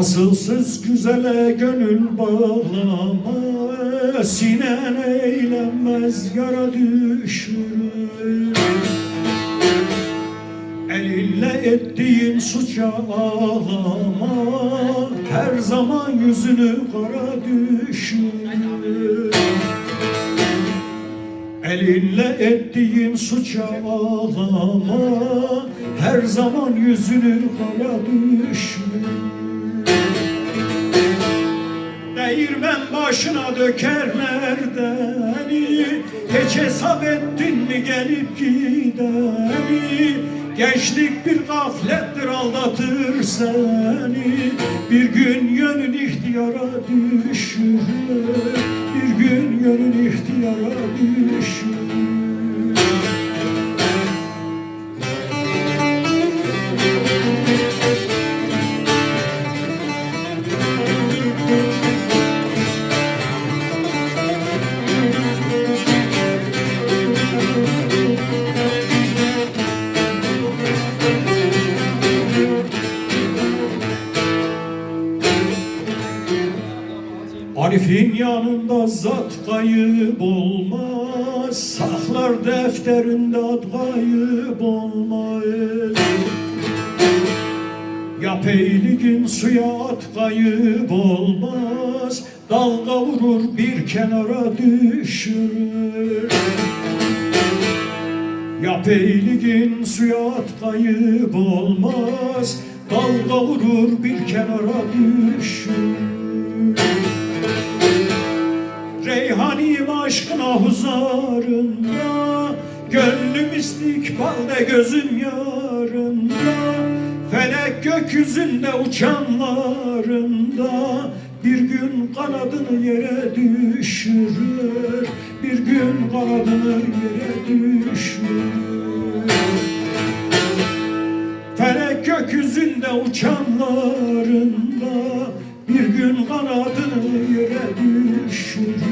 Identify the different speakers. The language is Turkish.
Speaker 1: Asılsız güzele gönül bağlama Sinen eğlenmez yara düşürür. Elinle ettiğin suça ağlama Her zaman yüzünü kara düşürür. Elinle ettiğin suça ağlama. Her zaman yüzünü kara düşürür Değirmen başına dökerler deni Hiç hesap ettin mi gelip gideni? Gençlik bir gaflettir aldatır seni. Bir gün yönün ihtiyara düşürür Yönün ihtiyara düşürür Arif'in yanında zat kayıp olmaz. Saklar defterinde ad kayıp olmaz. Yap eyligin suya at kayıp olmaz. Dalga vurur bir kenara düşürür. Yap eyligin suya at kayıp olmaz. Dalga vurur bir kenara düşürür aşkına huzarında Gönlüm istikbalde gözüm yarında Felek gökyüzünde uçanlarında Bir gün kanadını yere düşürür Bir gün kanadını yere düşürür. Felek gökyüzünde uçanlarında bir gün kanadını yere düşürür